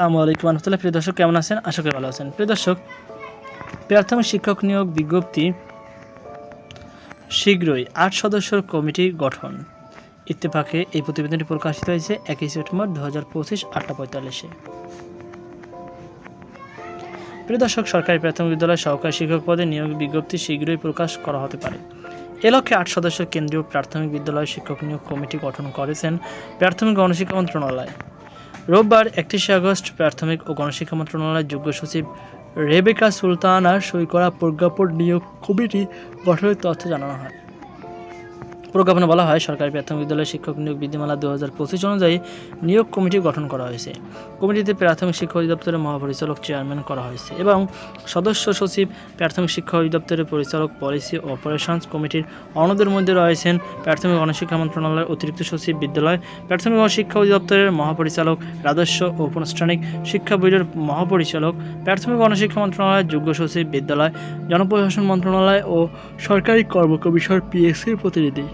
আসসালামু আলাইকুম রহমতুল্লাহ। প্রিয় দর্শক, কেমন আছেন? আশা করি ভালো আছেন। প্রিয় দর্শক, প্রাথমিক শিক্ষক নিয়োগ বিজ্ঞপ্তি শীঘ্রই আট সদস্যের কমিটি গঠন। ইত্তেফাকে এই প্রতিবেদনটি প্রকাশিত হয়েছে একই সেপ্টেম্বর দু হাজার পঁচিশ আটটা পঁয়তাল্লিশে। প্রিয় দর্শক, সরকারি প্রাথমিক বিদ্যালয় সহকারী শিক্ষক পদে নিয়োগ বিজ্ঞপ্তি শীঘ্রই প্রকাশ করা হতে পারে। এ লক্ষ্যে আট সদস্য কেন্দ্রীয় প্রাথমিক বিদ্যালয় শিক্ষক নিয়োগ কমিটি গঠন করেছেন প্রাথমিক গণশিক্ষা মন্ত্রণালয়। রোববার একত্রিশে আগস্ট প্রাথমিক ও গণশিক্ষা মন্ত্রণালয়ের যোগ্য সচিব রেবেকা সুলতানার সই করা প্রজ্ঞাপন নিয়োগ কমিটি গঠনের তথ্য জানানো হয়। প্রজ্ঞাপনে বলা হয়, সরকারি প্রাথমিক বিদ্যালয় শিক্ষক নিয়োগ বিধিমালা দু হাজার পঁচিশ অনুযায়ী নিয়োগ কমিটি গঠন করা হয়েছে। কমিটিতে প্রাথমিক শিক্ষা অধিদপ্তরের মহাপরিচালক চেয়ারম্যান করা হয়েছে এবং সদস্য সচিব, প্রাথমিক শিক্ষা অধিদপ্তরের পরিচালক, পলিসি অপারেশনস কমিটির অন্যদের মধ্যে রয়েছেন প্রাথমিক গণশিক্ষা মন্ত্রণালয়ের অতিরিক্ত সচিব বিদ্যালয়, প্রাথমিক শিক্ষা অধিদপ্তরের মহাপরিচালক, রাজস্ব ও আনুষ্ঠানিক শিক্ষা বোর্ডের মহাপরিচালক, প্রাথমিক গণশিক্ষা মন্ত্রণালয়ের যুগ্ম সচিব বিদ্যালয়, জনপ্রশাসন মন্ত্রণালয় ও সরকারি কর্ম কমিশন পিএসসির প্রতিনিধি।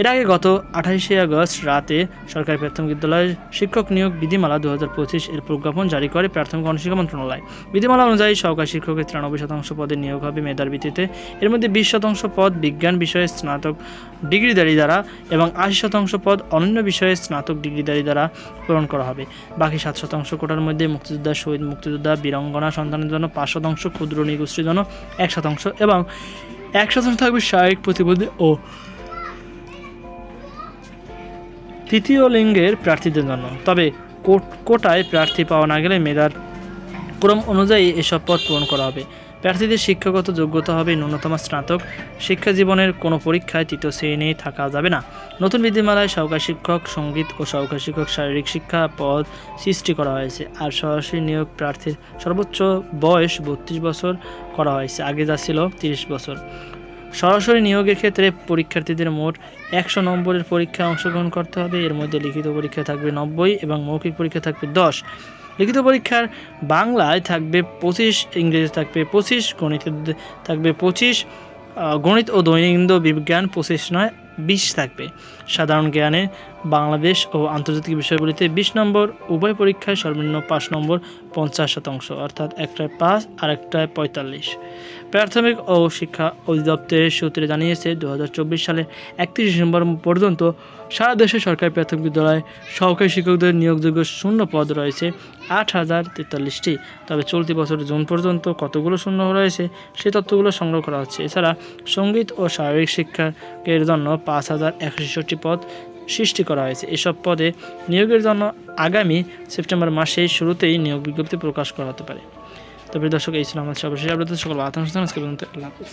এর আগে গত আঠাশে আগস্ট রাতে সরকারি প্রাথমিক বিদ্যালয়ের শিক্ষক নিয়োগ বিধিমালা দু হাজার পঁচিশ এর প্রজ্ঞাপন জারি করে প্রাথমিক গণশিক্ষা মন্ত্রণালয়। বিধিমালা অনুযায়ী সহকারী শিক্ষকের তিরানব্বই শতাংশ পদে নিয়োগ হবে মেধার ভিত্তিতে। এর মধ্যে বিশ শতাংশ পদ বিজ্ঞান বিষয়ে স্নাতক ডিগ্রিধারী দ্বারা এবং আশি শতাংশ পদ অনন্য বিষয়ে স্নাতক ডিগ্রিধারী দ্বারা পূরণ করা হবে। বাকি সাত শতাংশ কোটার মধ্যে মুক্তিযোদ্ধা, শহীদ মুক্তিযোদ্ধা, বীরঙ্গনা সন্তানের জন্য পাঁচ শতাংশ, ক্ষুদ্র নিগোষ্ঠীর জন্য এক শতাংশ এবং এক শতাংশ থাকবে শারীরিক প্রতিবন্ধী ও তৃতীয় লিঙ্গের প্রার্থীদের জন্য। তবে কোট- কোটায় প্রার্থী পাওয়া না গেলে মেধার ক্রম অনুযায়ী এসব পদ পূরণ করা হবে। প্রার্থীদের শিক্ষাগত যোগ্যতা হবে ন্যূনতম স্নাতক। শিক্ষা জীবনের কোনো পরীক্ষায় তৃতীয় শ্রেণি থাকা যাবে না। নতুন বিধিমালায় সহকারী শিক্ষক, সংগীত ও সহকারী শিক্ষক শারীরিক শিক্ষা পদ সৃষ্টি করা হয়েছে আর সরাসরি নিয়োগ প্রার্থীর সর্বোচ্চ বয়স বত্রিশ বছর করা হয়েছে। আগে যা ছিল তিরিশ বছর। সরাসরি নিয়োগের ক্ষেত্রে পরীক্ষার্থীদের মোট একশো নম্বরের পরীক্ষায় অংশগ্রহণ করতে হবে। এর মধ্যে লিখিত পরীক্ষা থাকবে নব্বই এবং মৌখিক পরীক্ষা থাকবে দশ। লিখিত পরীক্ষার বাংলায় থাকবে পঁচিশ ইংরেজি থাকবে পঁচিশ, গণিত থাকবে পঁচিশ গণিত ও দৈনন্দিন বিজ্ঞান পঁচিশ নয় বিশ থাকবে। সাধারণ জ্ঞানে বাংলাদেশ ও আন্তর্জাতিক বিষয়গুলিতে বিশ নম্বর, উভয় পরীক্ষায় সর্বনিম্ন পাঁচ নম্বর, পঞ্চাশ শতাংশ, অর্থাৎ একটায় পাঁচ আর একটায় পঁয়তাল্লিশ। প্রাথমিক ও শিক্ষা অধিদপ্তরের সূত্রে জানিয়েছে দু হাজার চব্বিশ সালের একত্রিশ ডিসেম্বর পর্যন্ত সারা দেশে সরকারি প্রাথমিক বিদ্যালয়ে সহকারী শিক্ষকদের নিয়োগযোগ্য শূন্য পদ রয়েছে, আট হাজার তেতাল্লিশটি। তবে চলতি বছর জুন পর্যন্ত কতগুলো শূন্য রয়েছে, সে তথ্যগুলো সংগ্রহ করা হচ্ছে। এছাড়া সংগীত ও শারীরিক শিক্ষকের জন্য পাঁচ হাজার একষট্টি পদ সৃষ্টি করা হয়েছে। এসব পদে নিয়োগের জন্য আগামী সেপ্টেম্বর মাসের শুরুতেই নিয়োগ বিজ্ঞপ্তি প্রকাশ করা হতে পারে। তবে দর্শক, এই ছিল আমাদের সর্বশেষ আপনাদের সকল আতঙ্ক আল্লাহ হাফিজ।